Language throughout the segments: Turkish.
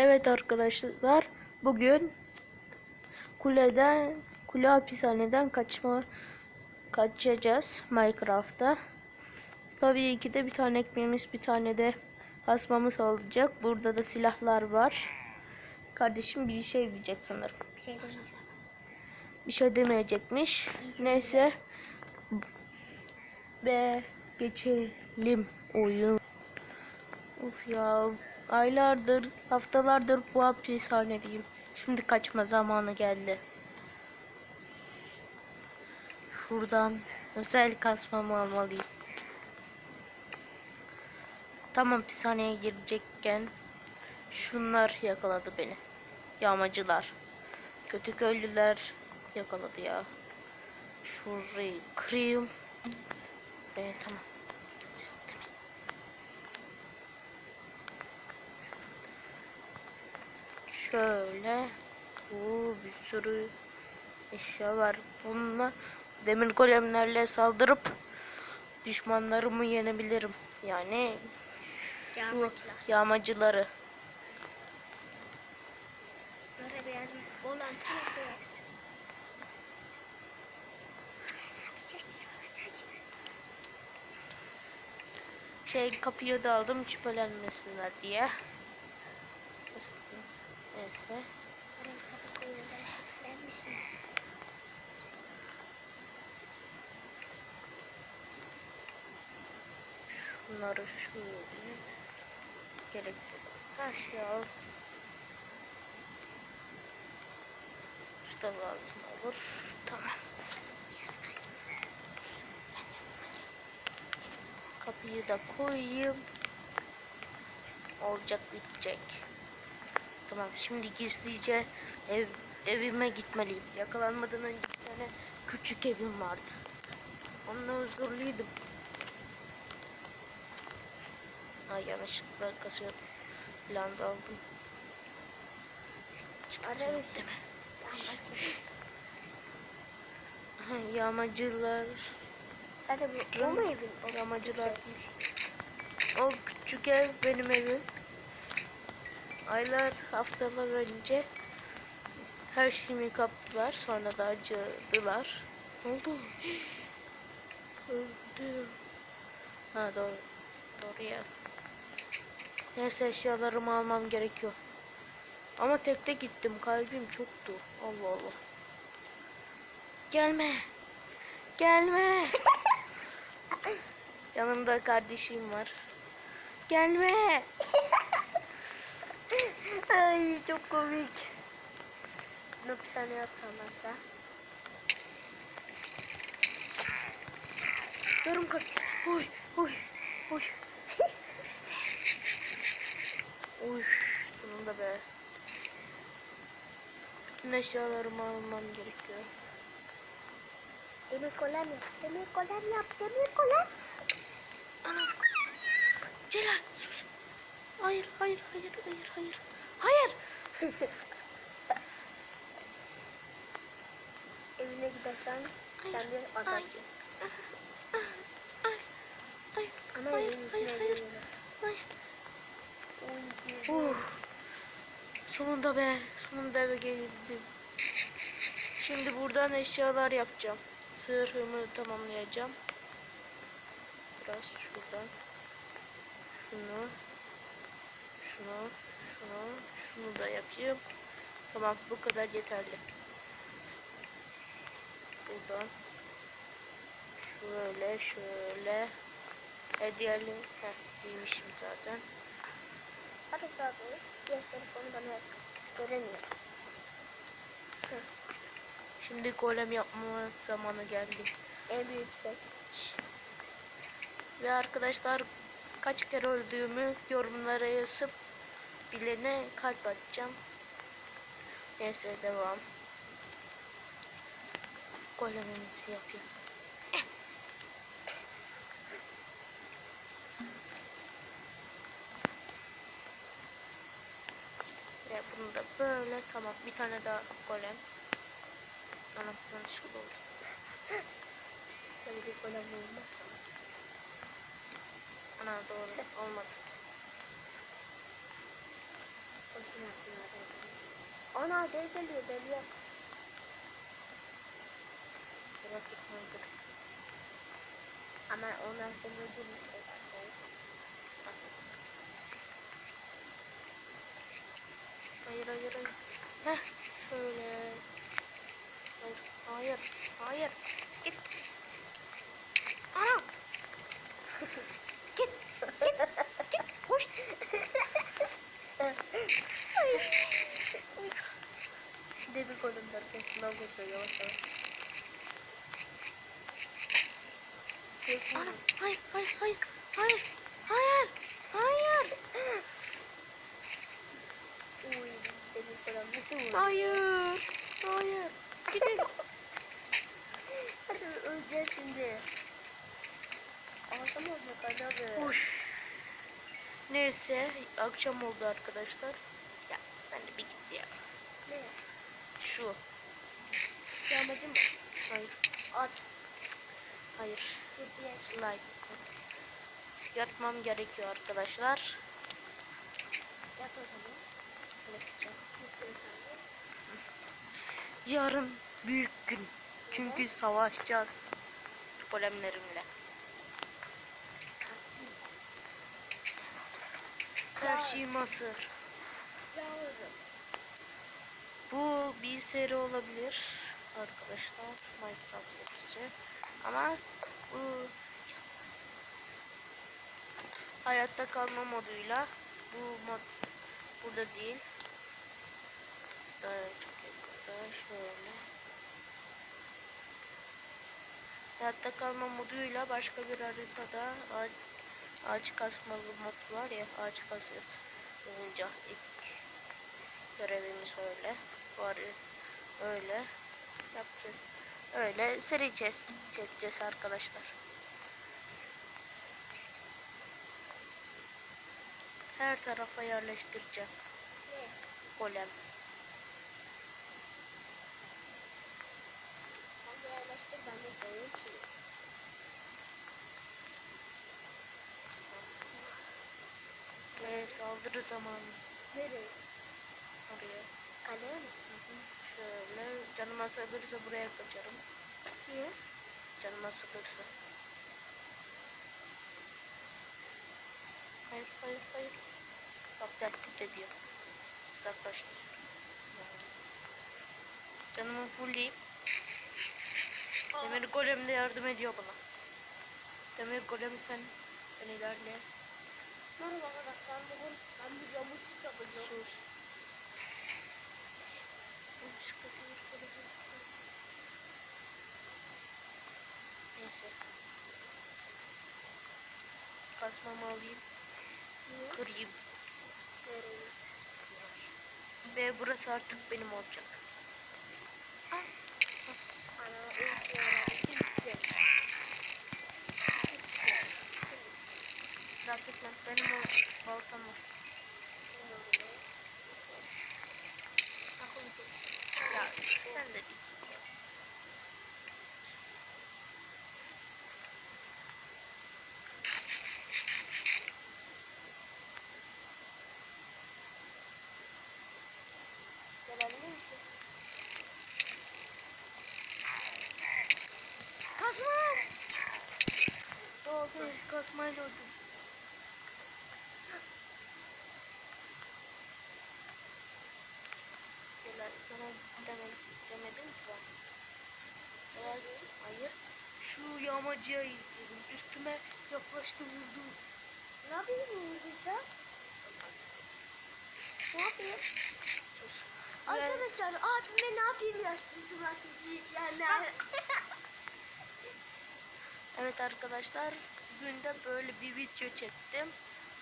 Evet arkadaşlar bugün kuleden kule hapishaneden kaçma kaçacağız Minecraft'ta. Tabii ki de bir tane ekmeğimiz bir tane de kasmamız olacak. Burada da silahlar var. Kardeşim bir şey diyecek sanırım. Bir şey demeyeceğim. Bir şey demeyecekmiş. Neyse. Ve geçelim oyun. Of ya. Aylardır, haftalardır bu hapishanedeyim. Şimdi kaçma zamanı geldi. Şuradan özel kasmamı almalıyım. Tam hapishaneye girecekken şunlar yakaladı beni. Yağmacılar. Kötü köylüler yakaladı ya. Şurayı kırayım. Ve tamam. Kimse yok değil mi? Şöyle. Oo, bir sürü eşya var. Bununla demir golemlerle saldırıp düşmanlarımı yenebilirim. Yani Yağmacılar. yağmacıları. Şey. Şey kapıyı da aldım şüphelenmesinler diye. Neyse. Misin? Bunları şöyle her şey al. İşte lazım olur. Tamam. Kapıyı da koyayım. Olacak bitecek. Tamam şimdi gizlice ev, evime gitmeliyim. Yakalanmadan önce bir tane küçük evim vardı. Onunla huzurluydum. Ay yanlışlıkla kasıyor falan da aldım. Yağmacı. Aha, Yağmacılar. Hadi bu Yağmacılar değil. O küçük ev benim evim. Aylar, haftalar önce her şeyimi kaptılar. Sonra da acıdılar. Ne oldu? Öldü. Ha doğru. Doğru ya. Neyse eşyalarımı almam gerekiyor. Ama tekte gittim. Kalbim çoktu. Allah Allah. Gelme. Gelme. Yanımda kardeşim var. Gelme. Ay çok komik. Sınıf sana yapamazsa. Yarım kalp. Oy oy oy. ses ses. Oy sonunda be. Bütün eşyalarımı almam gerekiyor. Demir kolem yap. Demir kolem yap. Demir kolem. Anam. Celal. Hayır hayır hayır hayır hayır. Hayır. Evine gidersen sen bir adamsın. Ay. Ay. Ama Hayır, evin hayır, içine hayır. Hayır. Oy, Uh. Sonunda be. Sonunda eve geldim. Şimdi buradan eşyalar yapacağım. Sığırımı tamamlayacağım. Biraz şuradan. Şunu. Şunu. Şunu. Şunu da yapayım. Tamam bu kadar yeterli. Buradan. Şöyle şöyle. E diğerli. Heh giymişim zaten. Hadi oğlum. Diğer telefonu bana göremiyor. Şimdi golem yapma zamanı geldi. En büyük sen. Ve arkadaşlar kaç kere öldüğümü yorumlara yazıp bilene kalp atacağım. Neyse devam. Golemimizi yapayım. Ve bunu da böyle tamam bir tane daha golem. Anam yanlışlıkla oldu. Böyle bir kolem olmaz. Ana doğru olmadı. Olsun Kim yaptı ya deli? Ana deli geliyor yok. Rocket Mandır. Ama onlar seni öldürmüş arkadaş. Hayır hayır hayır. Heh şöyle. Hayır hayır hayır. Git. Anam. git. Git. Git. Hoş. Demir koydum da arkasından geçiyor yavaş yavaş. Anam. Hayır hayır hayır. Hayır. Hayır. Hayır. Uy demir koydum nasıl vurdu? Hayır. Hayır. Gidin. Hadi öleceğiz şimdi. Akşam olacak hadi abi. Hoş. Neyse akşam oldu arkadaşlar. Ya sen de bir git ya. Ne? Şu. Yağmacı mı? Hayır. At. Hayır. Slide. Yatmam gerekiyor arkadaşlar. Yat o zaman. Yarın büyük gün. Çünkü savaşacağız. Golemlerimle. Her hazır. Yavrum. Bu bir seri olabilir arkadaşlar. Minecraft serisi. Ama hayatta kalma moduyla bu mod burada değil. Daha çok yakında şöyle. Hayatta kalma moduyla başka bir haritada ağaç, ağaç kasmalı mod var ya ağaç kasıyoruz. Olunca ilk görevimiz öyle. Var öyle yapacağız. Öyle seri çez, çekeceğiz arkadaşlar. Her tarafa yerleştireceğim golem. Ve saldırı zamanı Nereye? oraya. Kaleye mi? Şöyle canıma sığdırırsa buraya kaçarım. Niye? Canıma sıkılırsa. Hayır, hayır, hayır. Bak tehdit ediyor. Uzaklaştı. Canımı fullleyip Demir golem de yardım ediyor bana. Demir golem sen sen ilerle. Merhaba arkadaşlar bugün ben bir yamuk yapacağım. Sus. Yanlışlıkla demir golem yaptım. Neyse. Kasmamı alayım. Niye? Kırayım. Nereye? Ve burası artık benim olacak. Ana uyuyorum. Gitti. Merak etme benim o baltam var. Ya sen de bir ya. Gelebilir misin? Kasma! Oldu. Kasmayla öldüm. Sana demedim, demedim ki ben. Eğer, hayır. Şu yağmacıya dedim. Üstüme yaklaştı vurdu. Ne yapayım bu sen? Ne yapayım? Arkadaşlar abime ne yapayım yazsın Turakisi izleyenler. Evet arkadaşlar. Bugün de böyle bir video çektim.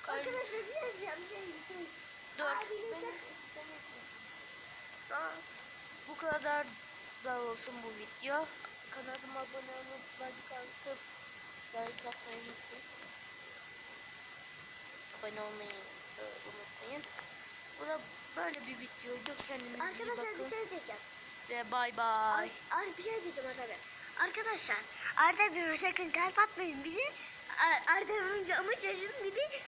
Arkadaşlar bir şey diyeceğim. Şey şey. Dur. Abinin Sana bu kadar da olsun bu video. Kanalıma abone olup like atıp like atmayı unutmayın. Abone olmayı e, unutmayın. Bu da böyle bir videoydu. Kendinize iyi Arkadaşlar bir bakın. şey diyeceğim. Ve bay bay. Ar Ar bir şey diyeceğim Bey. Arkadaşlar Arda Bey'e sakın kalp atmayın. Bir de Ar- Arda Bey'in camı şaşırın. Bir de